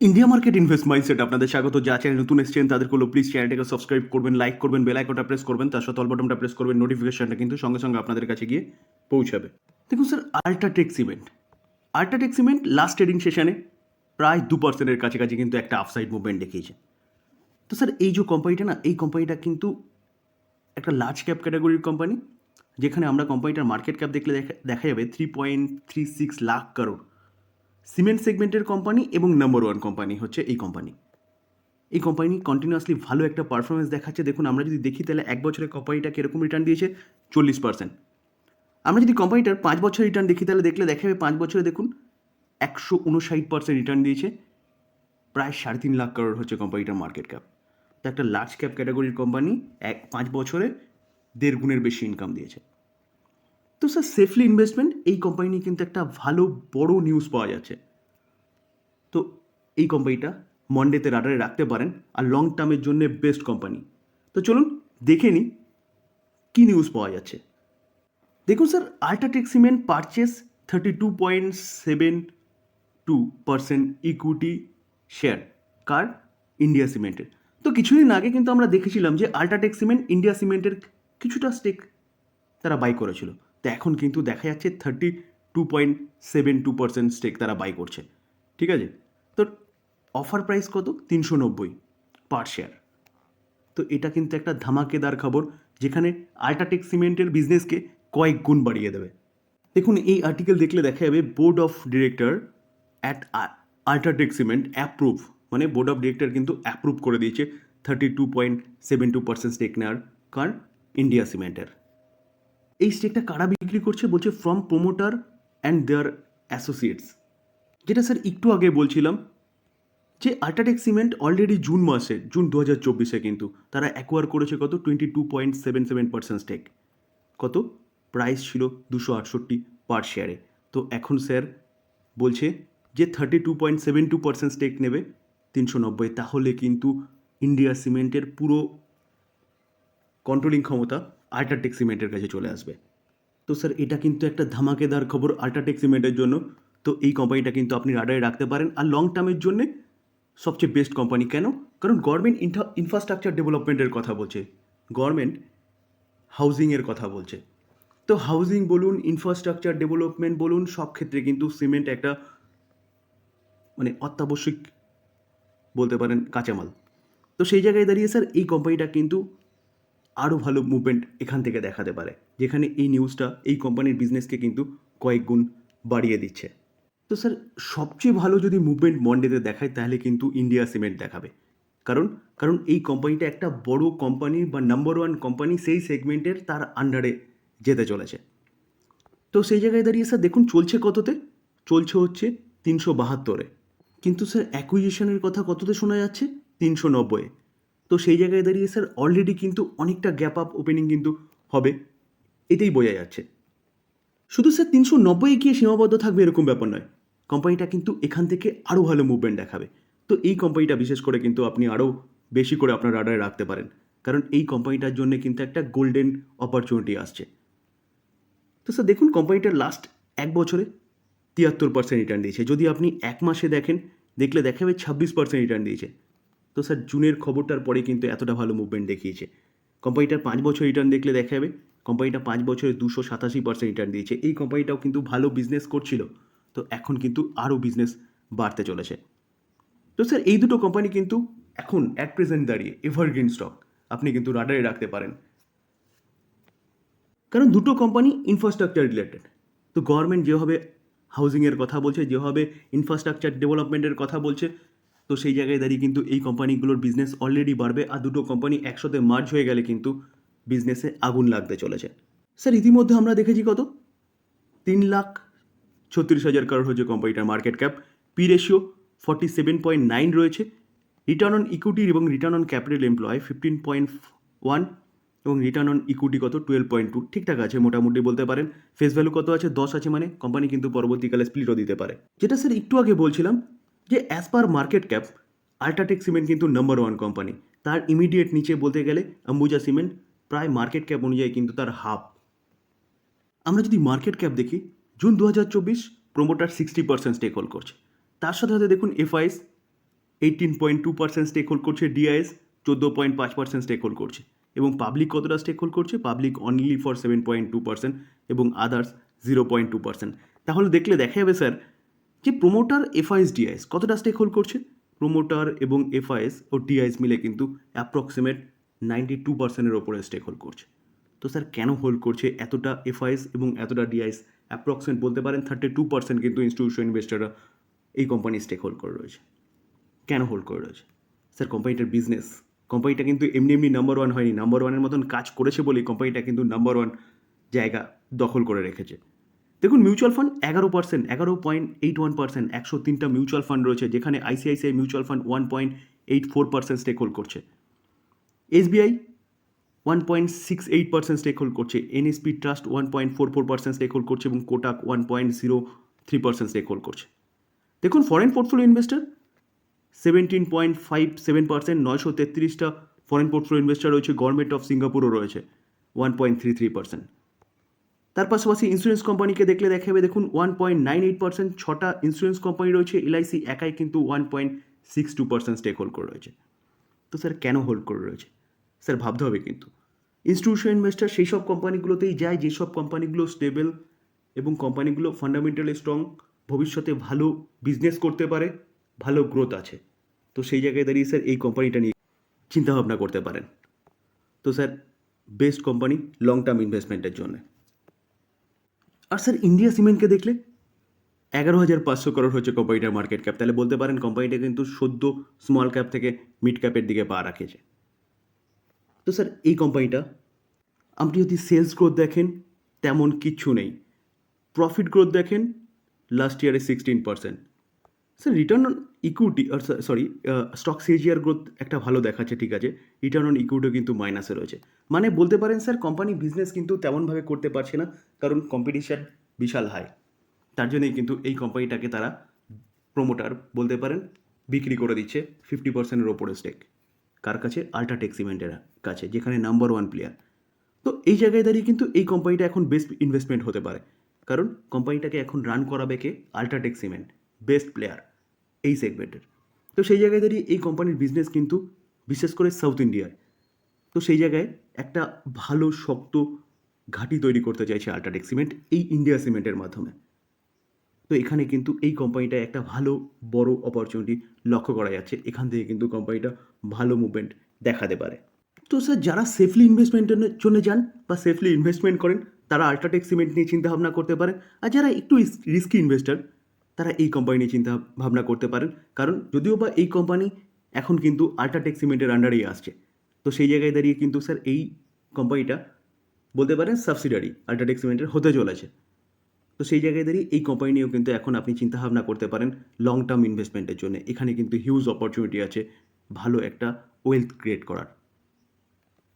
India market invest mindset আপনাদের স্বাগত। যা চ্যানেল নতুন এসেছেন তাদের হলো প্লিজ চ্যানেলটাকে সাবস্ক্রাইব করবেন লাইক করবেন বেল আইকনটা প্রেস করবেন, তার সাথে অল বাটনটা প্রেস করবেন নোটিফিকেশনটা কিন্তু সঙ্গে সঙ্গে আপনাদের কাছে গিয়ে পৌঁছাবে। দেখুন sir UltraTech cement UltraTech cement last trading সেশনে প্রায় দু পার্সেন্টের কাছাকাছি কিন্তু একটা আফসাইড মুভমেন্ট দেখিয়েছে। তো স্যার এই যে কোম্পানিটা না, এই কোম্পানিটা কিন্তু একটা লার্জ ক্যাপ ক্যাটাগরির কোম্পানি যেখানে আমরা কোম্পানিটার মার্কেট ক্যাপ দেখলে দেখা দেখা যাবে three point three six lakh crore cement সেগমেন্টের কোম্পানি এবং নাম্বার ওয়ান কোম্পানি হচ্ছে এই কোম্পানি এই কোম্পানি কন্টিনিউয়াসলি ভালো একটা পারফরমেন্স দেখাচ্ছে। দেখুন, আমরা যদি দেখি, তাহলে এক বছরে কোম্পানিটা কীরকম রিটার্ন দিয়েছে? চল্লিশ পার্সেন্ট আমরা যদি কোম্পানিটার পাঁচ বছর রিটার্ন দেখি, তাহলে দেখলে দেখা যাবে পাঁচ বছরে দেখুন, একশো উনষাট পার্সেন্ট রিটার্ন দিয়েছে। প্রায় সাড়ে তিন লাখ কারোর হচ্ছে কোম্পানিটার মার্কেট ক্যাপ তো একটা লার্জ ক্যাপ ক্যাটাগরির কোম্পানি এক, পাঁচ বছরে দেড় গুণের বেশি ইনকাম দিয়েছে। তো স্যার সেফলি ইনভেস্টমেন্ট এই কোম্পানি নিয়ে কিন্তু একটা ভালো, বড় নিউজ পাওয়া যাচ্ছে। তো এই কোম্পানিটা মন্ডেতে রাডারে রাখতে পারেন আর লং টার্মের জন্য বেস্ট কোম্পানি তো চলুন দেখে নিই কী নিউজ পাওয়া যাচ্ছে। দেখুন sir UltraTech cement purchase thirty two point seven two percent equity share কার ইন্ডিয়া সিমেন্টের তো কিছুদিন আগে কিন্তু আমরা দেখেছিলাম যে আল্ট্রাটেক সিমেন্ট ইন্ডিয়া সিমেন্টের কিছুটা স্টেক তারা বাই করেছিল। তো এখন কিন্তু দেখা যাচ্ছে thirty two point seven two percent stake তারা বাই করছে। ঠিক আছে? তো অফার প্রাইস কত? তিনশো নব্বই পার শেয়ার তো এটা কিন্তু একটা ধামাকেদার খবর, যেখানে আল্ট্রাটেক সিমেন্টের বিজনেসকে কয়েক গুণ বাড়িয়ে দেবে। দেখুন, এই আর্টিকেল দেখলে দেখা যাবে board of director at UltraTech cement approve মানে বোর্ড অফ ডিরেক্টর কিন্তু অ্যাপ্রুভ করে দিয়েছে thirty two point seven two percent stake নেওয়ার কার ইন্ডিয়া সিমেন্টের এই স্টেকটা কারা বিক্রি করছে বলছে from promoter and their associates যেটা স্যার একটু আগে বলছিলাম যে আল্ট্রাটেক সিমেন্ট অলরেডি জুন মাসে, জুন দু হাজার চব্বিশে কিন্তু তারা অ্যাকোয়ার করেছে কত? Twenty two point seven seven percent stake কত? প্রাইস ছিল দুশো আটষট্টি পার শেয়ারে তো এখন স্যার বলছে যে thirty two point seven two percent stake নেবে তিনশো নব্বই। তাহলে কিন্তু ইন্ডিয়া সিমেন্টের পুরো কন্ট্রোলিং ক্ষমতা আল্ট্রাটেক সিমেন্টের কাছে চলে আসবে। তো স্যার এটা কিন্তু একটা ধামাকেদার খবর আল্ট্রাটেক সিমেন্টের জন্য। তো এই কোম্পানিটা কিন্তু আপনি রাডারে রাখতে পারেন। আর লং টার্মের জন্যে সবচেয়ে বেস্ট কোম্পানি কেন? কারণ গভর্নমেন্ট ইনফ্রাস্ট্রাকচার ডেভেলপমেন্টের কথা বলছে। গভর্নমেন্ট হাউজিংয়ের কথা বলছে। তো হাউজিং বলুন ইনফ্রাস্ট্রাকচার ডেভেলপমেন্ট বলুন, সব ক্ষেত্রে কিন্তু সিমেন্ট একটা মানে অত্যাবশ্যক বলতে পারেন কাঁচামাল। তো সেই জায়গায় দাঁড়িয়ে স্যার এই কোম্পানিটা কিন্তু আরও ভালো মুভমেন্ট এখান থেকে দেখাতে পারে, যেখানে এই নিউজটা এই কোম্পানির বিজনেসকে কিন্তু কয়েক গুণ বাড়িয়ে দিচ্ছে। তো স্যার সবচেয়ে ভালো যদি মুভমেন্ট মন্ডেতে দেখায়, তাহলে কিন্তু ইন্ডিয়া সিমেন্ট দেখাবে। কারণ কারণ এই কোম্পানিটা একটা বড় কোম্পানি বা নাম্বার ওয়ান কোম্পানি সেই সেগমেন্টের তার আন্ডারে যেতে চলেছে। তো সেই জায়গায় দাঁড়িয়ে স্যার দেখুন চলছে কততে? চলছে হচ্ছে তিনশো বাহাত্তরে। কিন্তু স্যার অ্যাকুইজিশনের কথা কততে শোনা যাচ্ছে? তিনশো নব্বইয়ে। তো সেই জায়গায় দাঁড়িয়ে স্যার অলরেডি কিন্তু অনেকটা গ্যাপ আপ ওপেনিং কিন্তু হবে। এতেই বোঝা যাচ্ছে। শুধু স্যার তিনশো নব্বই গিয়ে সীমাবদ্ধ থাকবে এরকম ব্যাপার নয়। কোম্পানিটা কিন্তু এখান থেকে আরও ভালো মুভমেন্ট দেখাবে। তো এই কোম্পানিটা বিশেষ করে কিন্তু আপনি আরও বেশি করে আপনার রাডারে রাখতে পারেন। কারণ এই কোম্পানিটার জন্য কিন্তু একটা গোল্ডেন অপরচুনিটি আসছে। তো স্যার দেখুন কোম্পানিটার লাস্ট এক বছরে তিয়াত্তর পার্সেন্ট রিটার্ন দিয়েছে। যদি আপনি এক মাসে দেখেন, দেখলে দেখা যাবে ছাব্বিশ পার্সেন্ট রিটার্ন দিয়েছে। তো স্যার, জুনের খবরটার পরে কিন্তু এতটা ভালো মুভমেন্ট দেখিয়েছে। কোম্পানিটার পাঁচ বছর রিটার্ন দেখলে দেখা যাবে কোম্পানিটা পাঁচ বছরে দুশো সাতাশি পার্সেন্ট রিটার্ন দিয়েছে। এই কোম্পানিটাও কিন্তু ভালো বিজনেস করছিল। তো এখন কিন্তু আরও বিজনেস বাড়তে চলেছে। তো স্যার, এই দুটো কোম্পানি কিন্তু এখন অ্যাট প্রেজেন্ট দাঁড়িয়ে এভারগ্রিন স্টক আপনি কিন্তু রাডারে রাখতে পারেন। কারণ দুটো কোম্পানি ইনফ্রাস্ট্রাকচার রিলেটেড তো গভর্নমেন্ট যেভাবে হাউজিংয়ের কথা বলছে, যেভাবে ইনফ্রাস্ট্রাকচার ডেভেলপমেন্টের কথা বলছে তো সেই জায়গায় দাঁড়িয়ে কিন্তু এই কোম্পানিগুলোর বিজনেস অলরেডি বাড়বে আর দুটো কোম্পানি একসাথে মার্জ হয়ে গেলে কিন্তু বিজনেসে আগুন লাগতে চলেছে। স্যার, ইতিমধ্যে আমরা দেখেছি কত? তিন লাখ ছত্রিশ হাজার কারোর হচ্ছে কোম্পানিটার market cap P ratio forty seven point nine রয়েছে। রিটার্ন অন ইকুইটি এবং return on capital employ fifteen point one এবং রিটার্ন অন ইকুইটি কত? টুয়েলভ পয়েন্ট টু ঠিকঠাক আছে, মোটামুটি বলতে পারেন। ফেস ভ্যালু কত আছে? দশ আছে মানে কোম্পানি কিন্তু পরবর্তীকালে স্প্লিটও দিতে পারে। যেটা স্যার একটু আগে বলছিলাম যে as per market cap UltraTech cement কিন্তু নাম্বার ওয়ান কোম্পানি তার ইমিডিয়েট নিচে বলতে গেলে অম্বুজা সিমেন্ট প্রায় মার্কেট ক্যাপ অনুযায়ী কিন্তু তার হাফ আমরা যদি মার্কেট ক্যাপ দেখি জুন দু হাজার চব্বিশ promoter sixty percent stake hold করছে। তার সাথে সাথে দেখুন FIIs eighteen point two percent stake hold করছে ডিআইএস চোদ্দ পয়েন্ট পাঁচ পার্সেন্ট স্টেক হোল্ড করছে। এবং পাবলিক কতটা স্টেক হোল্ড করছে? Public only four seven point two percent এবং others zero point two percent তাহলে দেখলে দেখা যাবে স্যার যে প্রোমোটার এফআইএস ডিআইএস কতটা স্টেক হোল্ড করছে? প্রোমোটার এবং এফআইএস ও ডিআইএস মিলে কিন্তু অ্যাপ্রক্সিমেট নাইনটি টু পার্সেন্টের ওপরে স্টেক হোল্ড করছে। তো স্যার, কেন হোল্ড করছে? এতটা এফআইএস এবং এতটা ডিআইএস অ্যাপ্রক্সিমেট বলতে পারেন থার্টি টু পার্সেন্ট কিন্তু ইনস্টিটিউশন ইনভেস্টাররা এই কোম্পানি স্টেক হোল্ড করে রয়েছে। কেন হোল্ড করে রয়েছে? স্যার কোম্পানিটার বিজনেস কোম্পানিটা কিন্তু এমনি এমনি নাম্বার ওয়ান হয়নি। নাম্বার ওয়ানের মতন কাজ করেছে বলেই কোম্পানিটা কিন্তু নাম্বার ওয়ান জায়গা দখল করে রেখেছে। দেখুন মিউচুয়াল ফান্ড এগারো পার্সেন্ট এগারো পয়েন্ট এইট ওয়ান পার্সেন্ট একশো তিনটা মিউচুয়াল ফান্ড রয়েছে, যেখানে ICICI mutual fund one point eight four percent stake hold করছে। SBI one point six eight percent stake hold করছে NSP trust one point four four percent stake hold করছে এবং Kotak one point zero three percent stake hold করছে। দেখুন foreign portfolio investor seventeen point five seven percent নয়শো তেত্রিশটা foreign portfolio investor রয়েছে government of সিঙ্গাপুরও রয়েছে one point three three percent তার পাশাপাশি ইন্স্যুরেন্স কোম্পানিকে দেখলে দেখা যাবে দেখুন one point nine eight percent ছটা ইন্স্যুরেন্স কোম্পানি রয়েছে এলআইসি একাই কিন্তু one point six two percent stake hold করে রয়েছে। তো স্যার কেন হোল্ড করে রয়েছে? স্যার ভাবতে হবে কিন্তু। ইনস্টিটিউশন ইনভেস্টার সেই সব কোম্পানিগুলোতেই যায়, যেসব কোম্পানিগুলো স্টেবল এবং কোম্পানিগুলো ফান্ডামেন্টালি স্ট্রং ভবিষ্যতে ভালো বিজনেস করতে পারে, ভালো গ্রোথ আছে। তো সেই জায়গায় দাঁড়িয়ে স্যার এই কোম্পানিটা নিয়ে চিন্তাভাবনা করতে পারেন। তো sir best company long term ইনভেস্টমেন্টের জন্য। আর স্যার, ইন্ডিয়া সিমেন্টকে দেখলে? এগারো হাজার পাঁচশো করোড় হচ্ছে কোম্পানিটার মার্কেট ক্যাপ তাহলে বলতে পারেন কোম্পানিটা কিন্তু সদ্য স্মল ক্যাপ থেকে মিড ক্যাপের দিকে পা রাখেছে। তো স্যার, এই কোম্পানিটা আপনি যদি সেলস গ্রোথ দেখেন, তেমন কিচ্ছু নেই। প্রফিট গ্রোথ দেখেন লাস্ট ইয়ারে sixteen percent sir return on equity sorry stock CAGR growth একটা ভালো দেখাচ্ছে, ঠিক আছে? রিটার্ন অন ইকুইটিও কিন্তু মাইনাসে রয়েছে। মানে বলতে পারেন স্যার কোম্পানি বিজনেস কিন্তু তেমনভাবে করতে পারছে না, কারণ কম্পিটিশান বিশাল হাই তার জন্যই কিন্তু এই কোম্পানিটাকে তারা প্রোমোটার বলতে পারেন, বিক্রি করে দিচ্ছে ফিফটি পার্সেন্টের ওপরে স্টেক কার কাছে? আল্ট্রাটেক সিমেন্টের কাছে, যেখানে নাম্বার ওয়ান প্লেয়ার তো এই জায়গায় দাঁড়িয়ে কিন্তু এই কোম্পানিটা এখন বেস্ট ইনভেস্টমেন্ট হতে পারে। কারণ কোম্পানিটাকে এখন রান করাবে কে? আল্ট্রাটেক সিমেন্ট বেস্ট প্লেয়ার এই সেগমেন্টের তো সেই জায়গায় দাঁড়িয়ে এই কোম্পানির বিজনেস কিন্তু বিশেষ করে সাউথ ইন্ডিয়ায় তো সেই জায়গায় একটা ভালো, শক্ত ঘাঁটি তৈরি করতে চাইছে আল্ট্রাটেক সিমেন্ট এই ইন্ডিয়া সিমেন্টের মাধ্যমে। তো এখানে কিন্তু এই কোম্পানিটা একটা ভালো, বড় অপরচুনিটি লক্ষ্য করা যাচ্ছে। এখান থেকে কিন্তু কোম্পানিটা ভালো মুভমেন্ট দেখাতে পারে। তো স্যার যারা সেফলি ইনভেস্টমেন্টের জন্য যান বা সেফলি ইনভেস্টমেন্ট করেন, তারা আল্ট্রাটেক সিমেন্ট নিয়ে চিন্তা ভাবনা করতে পারেন। আর যারা একটু রিস্কি ইনভেস্টার তারা এই কোম্পানি নিয়ে চিন্তা ভাবনা করতে পারেন। কারণ যদিও বা এই কোম্পানি এখন কিন্তু আল্ট্রাটেক সিমেন্টের আন্ডারেই আসছে। তো সেই জায়গায় দাঁড়িয়ে কিন্তু স্যার এই কোম্পানিটা বলতে পারেন সাবসিডারি আল্ট্রাটেক সিমেন্টের হতে চলেছে। তো সেই জায়গায় দাঁড়িয়ে এই কোম্পানি নিয়েও কিন্তু এখন আপনি চিন্তাভাবনা করতে পারেন লং টার্ম ইনভেস্টমেন্টের জন্য। এখানে কিন্তু হিউজ অপরচুনিটি আছে ভালো একটা ওয়েলথ ক্রিয়েট করার।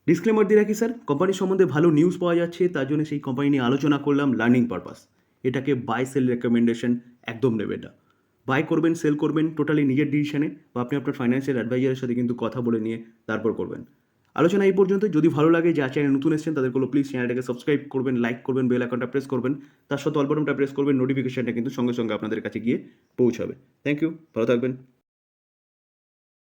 ডিসক্লেমার দিয়ে রাখি স্যার কোম্পানি সম্বন্ধে ভালো নিউজ পাওয়া যাচ্ছে, তার জন্য সেই কোম্পানি নিয়ে আলোচনা করলাম লার্নিং পারপাস এটাকে বাই সেল রেকমেন্ডেশন একদম নেবে না। বাই করবেন সেল করবেন টোটালি নিজের ডিসিশনে বা আপনি আপনার ফাইন্যান্সিয়াল অ্যাডভাইজারের সাথে কিন্তু কথা বলে নিয়ে তারপর করবেন। আলোচনা এই পর্যন্ত। যদি ভালো লাগে যা চ্যানেল নতুন এসেছেন কোনো প্লিজ চ্যানেলটাকে সাবস্ক্রাইব করবেন লাইক করবেন বেল অ্যাকাউন্টটা প্রেস করবেন। তার সাথে অল্পটা প্রেস করবেন নোটিফিকেশনটা কিন্তু সঙ্গে সঙ্গে আপনাদের কাছে গিয়ে পৌঁছাবে। থ্যাংক ইউ ভালো থাকবেন।